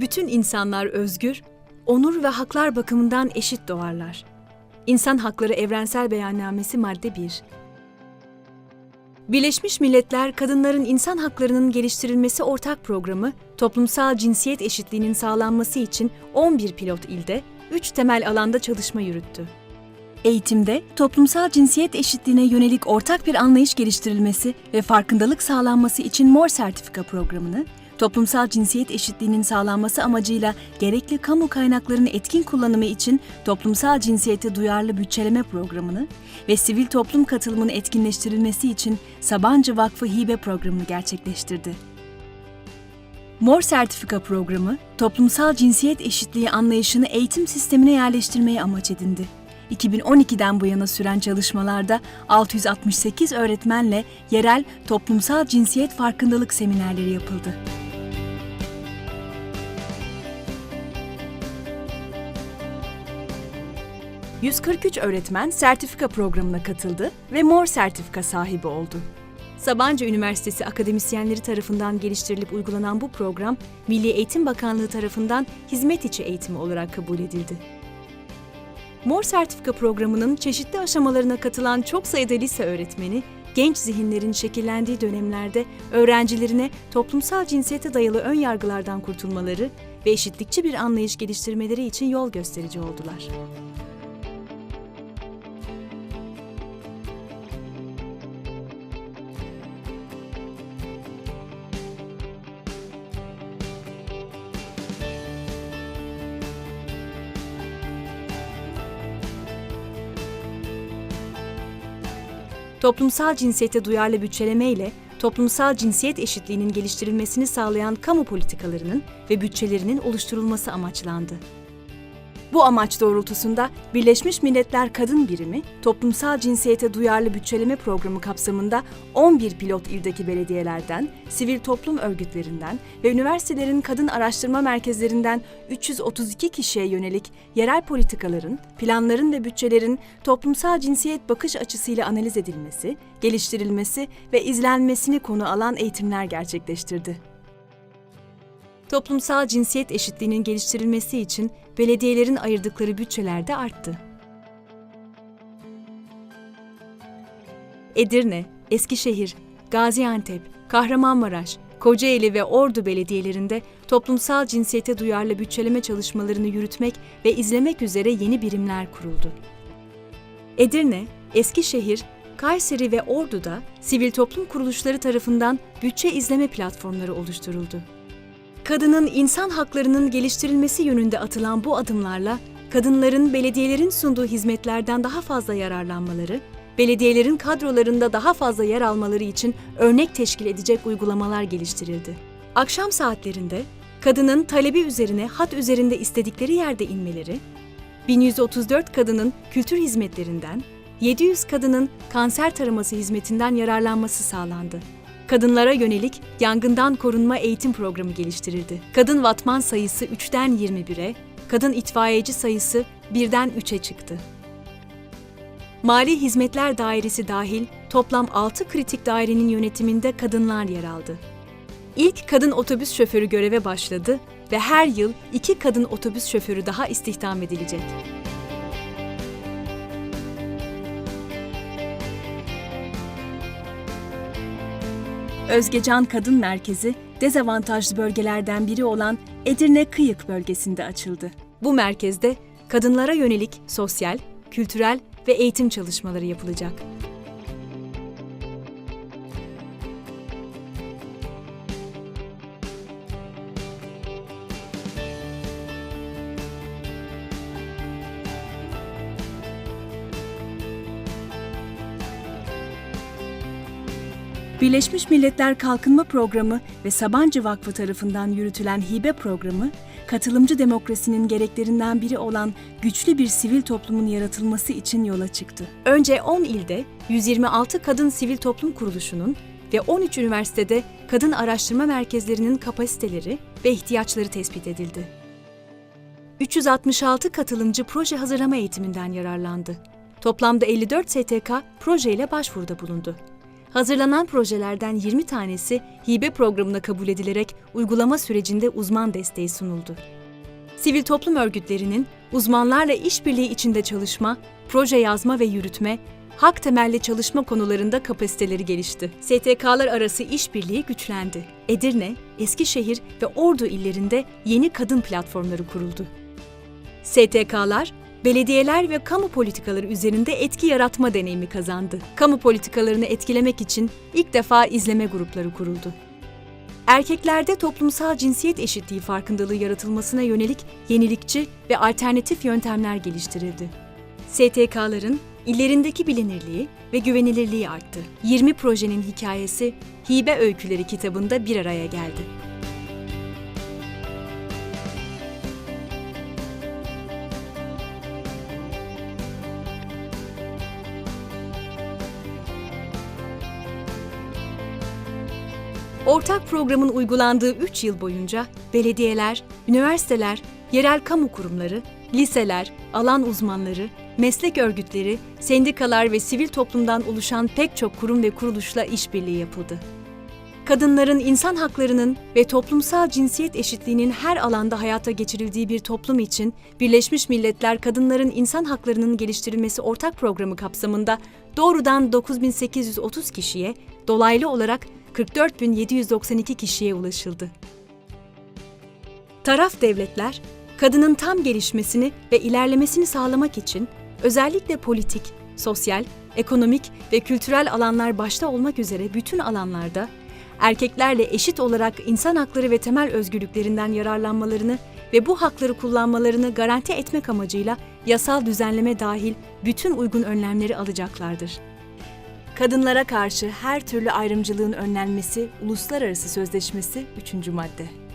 Bütün insanlar özgür, onur ve haklar bakımından eşit doğarlar. İnsan Hakları Evrensel Beyannamesi madde 1. Birleşmiş Milletler Kadınların İnsan Haklarının Geliştirilmesi Ortak Programı, toplumsal cinsiyet eşitliğinin sağlanması için 11 pilot ilde 3 temel alanda çalışma yürüttü. Eğitimde toplumsal cinsiyet eşitliğine yönelik ortak bir anlayış geliştirilmesi ve farkındalık sağlanması için Mor Sertifika programını, toplumsal cinsiyet eşitliğinin sağlanması amacıyla gerekli kamu kaynaklarının etkin kullanımı için toplumsal cinsiyete duyarlı bütçeleme programını ve sivil toplum katılımının etkinleştirilmesi için Sabancı Vakfı Hibe programını gerçekleştirdi. Mor Sertifika programı, toplumsal cinsiyet eşitliği anlayışını eğitim sistemine yerleştirmeyi amaç edindi. 2012'den bu yana süren çalışmalarda 668 öğretmenle yerel toplumsal cinsiyet farkındalık seminerleri yapıldı. ...143 öğretmen sertifika programına katıldı ve mor sertifika sahibi oldu. Sabancı Üniversitesi akademisyenleri tarafından geliştirilip uygulanan bu program, Milli Eğitim Bakanlığı tarafından hizmet içi eğitimi olarak kabul edildi. Mor Sertifika programının çeşitli aşamalarına katılan çok sayıda lise öğretmeni, genç zihinlerin şekillendiği dönemlerde öğrencilerine toplumsal cinsiyete dayalı ön yargılardan kurtulmaları ve eşitlikçi bir anlayış geliştirmeleri için yol gösterici oldular. Toplumsal cinsiyete duyarlı bütçeleme ile toplumsal cinsiyet eşitliğinin geliştirilmesini sağlayan kamu politikalarının ve bütçelerinin oluşturulması amaçlandı. Bu amaç doğrultusunda Birleşmiş Milletler Kadın Birimi, toplumsal cinsiyete duyarlı bütçeleme programı kapsamında 11 pilot ildeki belediyelerden, sivil toplum örgütlerinden ve üniversitelerin kadın araştırma merkezlerinden 332 kişiye yönelik yerel politikaların, planların ve bütçelerin toplumsal cinsiyet bakış açısıyla analiz edilmesi, geliştirilmesi ve izlenmesini konu alan eğitimler gerçekleştirdi. Toplumsal cinsiyet eşitliğinin geliştirilmesi için belediyelerin ayırdıkları bütçeler de arttı. Edirne, Eskişehir, Gaziantep, Kahramanmaraş, Kocaeli ve Ordu belediyelerinde toplumsal cinsiyete duyarlı bütçeleme çalışmalarını yürütmek ve izlemek üzere yeni birimler kuruldu. Edirne, Eskişehir, Kayseri ve Ordu'da sivil toplum kuruluşları tarafından bütçe izleme platformları oluşturuldu. Kadının insan haklarının geliştirilmesi yönünde atılan bu adımlarla kadınların belediyelerin sunduğu hizmetlerden daha fazla yararlanmaları, belediyelerin kadrolarında daha fazla yer almaları için örnek teşkil edecek uygulamalar geliştirildi. Akşam saatlerinde kadının talebi üzerine hat üzerinde istedikleri yerde inmeleri, 1134 kadının kültür hizmetlerinden, 700 kadının kanser taraması hizmetinden yararlanması sağlandı kadınlara yönelik yangından korunma eğitim programı geliştirildi. Kadın vatman sayısı 3'ten 21'e, kadın itfaiyeci sayısı 1'den 3'e çıktı. Mali Hizmetler Dairesi dahil toplam 6 kritik dairenin yönetiminde kadınlar yer aldı. İlk kadın otobüs şoförü göreve başladı ve her yıl iki kadın otobüs şoförü daha istihdam edilecek. Özgecan Kadın Merkezi, dezavantajlı bölgelerden biri olan Edirne Kıyık bölgesinde açıldı. Bu merkezde kadınlara yönelik sosyal, kültürel ve eğitim çalışmaları yapılacak. Birleşmiş Milletler Kalkınma Programı ve Sabancı Vakfı tarafından yürütülen hibe programı, katılımcı demokrasinin gereklerinden biri olan güçlü bir sivil toplumun yaratılması için yola çıktı. Önce 10 ilde 126 kadın sivil toplum kuruluşunun ve 13 üniversitede kadın araştırma merkezlerinin kapasiteleri ve ihtiyaçları tespit edildi. 366 katılımcı proje hazırlama eğitiminden yararlandı. Toplamda 54 STK projeyle başvuruda bulundu Hazırlanan projelerden 20 tanesi hibe programına kabul edilerek uygulama sürecinde uzman desteği sunuldu. Sivil toplum örgütlerinin uzmanlarla işbirliği içinde çalışma, proje yazma ve yürütme, hak temelli çalışma konularında kapasiteleri gelişti. STK'lar arası işbirliği güçlendi. Edirne, Eskişehir ve Ordu illerinde yeni kadın platformları kuruldu. STK'lar, belediyeler ve kamu politikaları üzerinde etki yaratma deneyimi kazandı. Kamu politikalarını etkilemek için ilk defa izleme grupları kuruldu. Erkeklerde toplumsal cinsiyet eşitliği farkındalığı yaratılmasına yönelik yenilikçi ve alternatif yöntemler geliştirildi. STK'ların illerindeki bilinirliği ve güvenilirliği arttı. 20 projenin hikayesi Hibe Öyküleri kitabında bir araya geldi. Ortak programın uygulandığı 3 yıl boyunca belediyeler, üniversiteler, yerel kamu kurumları, liseler, alan uzmanları, meslek örgütleri, sendikalar ve sivil toplumdan oluşan pek çok kurum ve kuruluşla işbirliği yapıldı. Kadınların insan haklarının ve toplumsal cinsiyet eşitliğinin her alanda hayata geçirildiği bir toplum için Birleşmiş Milletler Kadınların İnsan Haklarının Geliştirilmesi Ortak Programı kapsamında doğrudan 9830 kişiye, dolaylı olarak 44.792 kişiye ulaşıldı. Taraf devletler, kadının tam gelişmesini ve ilerlemesini sağlamak için özellikle politik, sosyal, ekonomik ve kültürel alanlar başta olmak üzere bütün alanlarda erkeklerle eşit olarak insan hakları ve temel özgürlüklerinden yararlanmalarını ve bu hakları kullanmalarını garanti etmek amacıyla yasal düzenleme dahil bütün uygun önlemleri alacaklardır. Kadınlara karşı her türlü ayrımcılığın önlenmesi Uluslararası Sözleşmesi 3. madde.